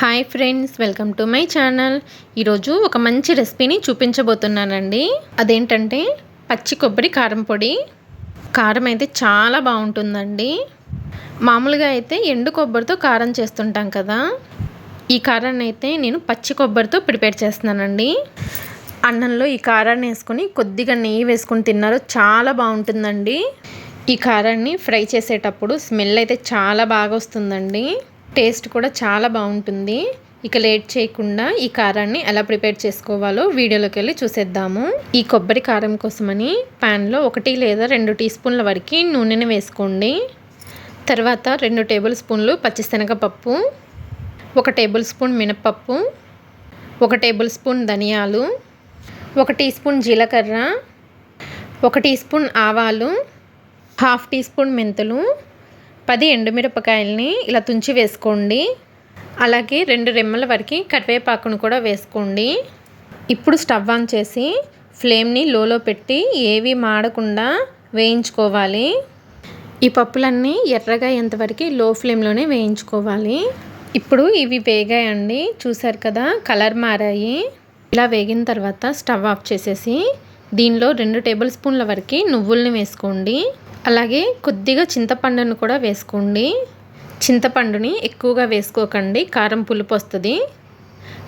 Hi friends welcome to my channel ఈరోజు ఒక మంచి రెసిపీని చూపించబోతున్నానండి. అదేంటంటే పచ్చి కొబ్బరి కారం పొడి. కారం అయితే చాలా బాగుంటుందండి. మామూలుగా అయితే ఎండు కొబ్బరితో కారం చేస్తుంటాం కదా. ఈ కారాన్ని అయితే నేను పచ్చి కొబ్బరితో ప్రిపేర్ చేస్తున్నానండి. అన్నంలో ఈ కారాన్ని వేసుకొని కొద్దిగా నెయ్యి వేసుకొని తిన్నారో చాలా బాగుంటుందండి. ఈ కారాన్ని ఫ్రై చేసేటప్పుడు స్మెల్ అయితే చాలా బాగా వస్తుందండి. టేస్ట్ కూడా చాలా బాగుంటుంది. ఇక లేట్ చేయకుండా ఈ కారాన్ని ఎలా ప్రిపేర్ చేసుకోవాలో వీడియోలోకి వెళ్ళి చూసేద్దాము. ఈ కొబ్బరి కారం కోసమని ప్యాన్లో ఒకటి లేదా రెండు టీ స్పూన్ల వరకు నూనెని వేసుకోండి. తర్వాత రెండు టేబుల్ స్పూన్లు పచ్చిశనగపప్పు ఒక టేబుల్ స్పూన్ మినప్పప్పు ఒక టేబుల్ స్పూన్ ధనియాలు ఒక టీ స్పూన్ జీలకర్ర ఒక టీ స్పూన్ ఆవాలు హాఫ్ టీ స్పూన్ మెంతులు పది ఎండుమిరపకాయలని ఇలా తుంచి వేసుకోండి. అలాగే రెండు రెమ్మల వరకు కరివేపాకును కూడా వేసుకోండి. ఇప్పుడు స్టవ్ ఆన్ చేసి ఫ్లేమ్ని లోలో పెట్టి ఏవి మాడకుండా వేయించుకోవాలి. ఈ పప్పులన్నీ ఎర్రగా ఎంతవరకు లో ఫ్లేమ్లోనే వేయించుకోవాలి. ఇప్పుడు ఇవి వేగాయండి. చూసారు కదా కలర్ మారాయి. ఇలా వేగిన తర్వాత స్టవ్ ఆఫ్ చేసేసి దీనిలో రెండు టేబుల్ స్పూన్ల వరకు నువ్వుల్ని వేసుకోండి. అలాగే కొద్దిగా చింతపండును కూడా వేసుకోండి. చింతపండుని ఎక్కువగా వేసుకోకండి. కారం పులుపు వస్తుంది.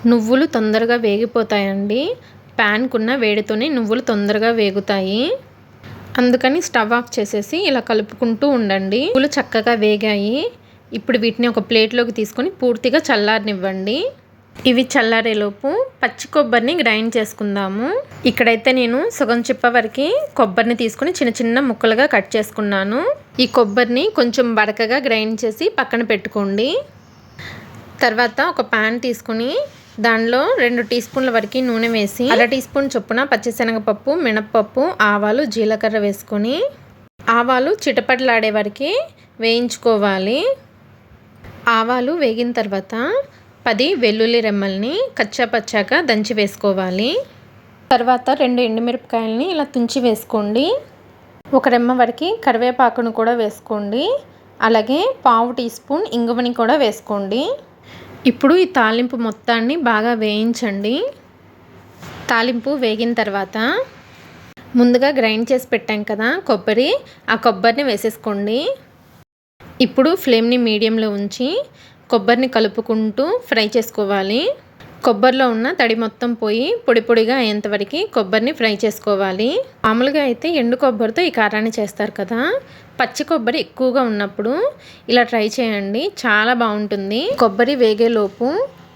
నువ్వులు తొందరగా వేగిపోతాయండి. ప్యాన్కున్న వేడితోనే నువ్వులు తొందరగా వేగుతాయి. అందుకని స్టవ్ ఆఫ్ చేసేసి ఇలా కలుపుకుంటూ ఉండండి. పువ్వులు చక్కగా వేగాయి. ఇప్పుడు వీటిని ఒక ప్లేట్లోకి తీసుకొని పూర్తిగా చల్లారనివ్వండి. ఇవి చల్లారేలోపు పచ్చి కొబ్బరిని గ్రైండ్ చేసుకుందాము. ఇక్కడైతే నేను సగం చిప్ప వరకు కొబ్బరిని తీసుకుని చిన్న చిన్న ముక్కలుగా కట్ చేసుకున్నాను. ఈ కొబ్బరిని కొంచెం బడకగా గ్రైండ్ చేసి పక్కన పెట్టుకోండి. తర్వాత ఒక ప్యాన్ తీసుకుని దానిలో రెండు టీ స్పూన్ల వరకు నూనె వేసి అర టీ స్పూన్ చొప్పున పచ్చిశనగపప్పు మినప్పప్పు ఆవాలు జీలకర్ర వేసుకొని ఆవాలు చిటపటలాడే వరకు వేయించుకోవాలి. ఆవాలు వేగిన తర్వాత పది వెల్లుల్లి రెమ్మల్ని కచ్చాపచ్చాగా దంచి వేసుకోవాలి. తర్వాత రెండు ఎండుమిరపకాయలని ఇలా తుంచి వేసుకోండి. ఒక రెమ్మ వరకు కరివేపాకును కూడా వేసుకోండి. అలాగే పావు టీ స్పూన్ ఇంగువని కూడా వేసుకోండి. ఇప్పుడు ఈ తాలింపు మొత్తాన్ని బాగా వేయించండి. తాలింపు వేగిన తర్వాత ముందుగా గ్రైండ్ చేసి పెట్టాం కదా కొబ్బరి ఆ కొబ్బరిని వేసేసుకోండి. ఇప్పుడు ఫ్లేమ్ని మీడియంలో ఉంచి కొబ్బరిని కలుపుకుంటూ ఫ్రై చేసుకోవాలి. కొబ్బరిలో ఉన్న తడి మొత్తం పోయి పొడి పొడిగా అయ్యేంతవరకు కొబ్బరిని ఫ్రై చేసుకోవాలి. మామూలుగా అయితే ఎండు కొబ్బరితో ఈ కారాన్ని చేస్తారు కదా. పచ్చి కొబ్బరి ఎక్కువగా ఉన్నప్పుడు ఇలా ట్రై చేయండి. చాలా బాగుంటుంది. కొబ్బరి వేగేలోపు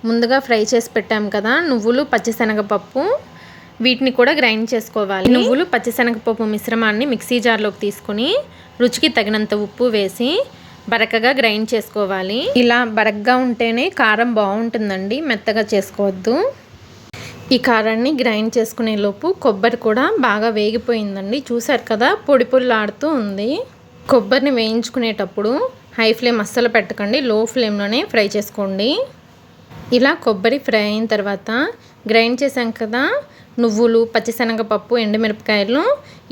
ముందుగా ఫ్రై చేసి పెట్టాం కదా. నువ్వులు పచ్చిశనగపప్పు వీటిని కూడా గ్రైండ్ చేసుకోవాలి. నువ్వులు పచ్చిశనగపప్పు మిశ్రమాన్ని మిక్సీ జార్లోకి తీసుకుని రుచికి తగినంత ఉప్పు వేసి బరకగా గ్రైండ్ చేసుకోవాలి. ఇలా బరకగా ఉంటేనే కారం బాగుంటుందండి. మెత్తగా చేసుకోవద్దు. ఈ కారాన్ని గ్రైండ్ చేసుకునే లోపు కొబ్బరి కూడా బాగా వేగిపోయిందండి. చూసారు కదా పొడి పొడిలాడుతూ ఉంది. కొబ్బరిని వేయించుకునేటప్పుడు హై ఫ్లేమ్ అస్సలు పెట్టకండి. లో ఫ్లేమ్లోనే ఫ్రై చేసుకోండి. ఇలా కొబ్బరి ఫ్రై అయిన తర్వాత గ్రైండ్ చేసాం కదా నువ్వులు పచ్చిశనగపప్పు ఎండుమిరపకాయలు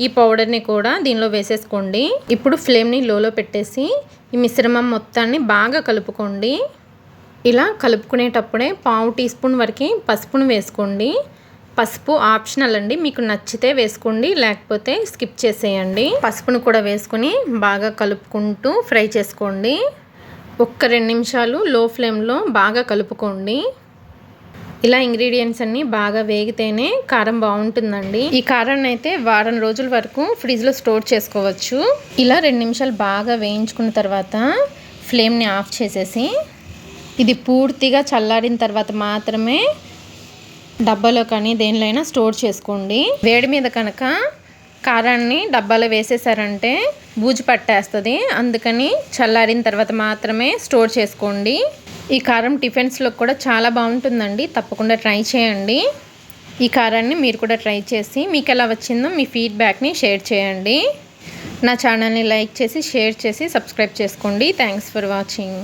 ఈ పౌడర్ని కూడా దీనిలో వేసేసుకోండి. ఇప్పుడు ఫ్లేమ్ని లోలో పెట్టేసి ఈ మిశ్రమం మొత్తాన్ని బాగా కలుపుకోండి. ఇలా కలుపుకునేటప్పుడే పావు టీ స్పూన్ వరకు పసుపును వేసుకోండి. పసుపు ఆప్షనల్ అండి మీకు నచ్చితే వేసుకోండి లేకపోతే స్కిప్ చేసేయండి. పసుపును కూడా వేసుకొని బాగా కలుపుకుంటూ ఫ్రై చేసుకోండి. ఒక్క రెండు నిమిషాలు లో ఫ్లేమ్లో బాగా కలుపుకోండి. ఇలా ఇంగ్రీడియంట్స్ అన్నీ బాగా వేగితేనే కారం బాగుంటుందండి. ఈ కారాన్ని అయితే వారం రోజుల వరకు ఫ్రిడ్జ్లో స్టోర్ చేసుకోవచ్చు. ఇలా రెండు నిమిషాలు బాగా వేయించుకున్న తర్వాత ఫ్లేమ్ని ఆఫ్ చేసేసి ఇది పూర్తిగా చల్లారిన తర్వాత మాత్రమే డబ్బాలో కానీ దేనిలో స్టోర్ చేసుకోండి. వేడి మీద కనుక కారాన్ని డబ్బాలో వేసేసారంటే బూజు పట్టేస్తుంది. అందుకని చల్లారిన తర్వాత మాత్రమే స్టోర్ చేసుకోండి. ఈ కారం టిఫిన్స్లో కూడా చాలా బాగుంటుందండి. తప్పకుండా ట్రై చేయండి. ఈ కారాన్ని మీరు కూడా ట్రై చేసి మీకు ఎలా వచ్చిందో మీ ఫీడ్బ్యాక్ని షేర్ చేయండి. నా ఛానల్ని లైక్ చేసి షేర్ చేసి సబ్స్క్రైబ్ చేసుకోండి. Thanks for watching.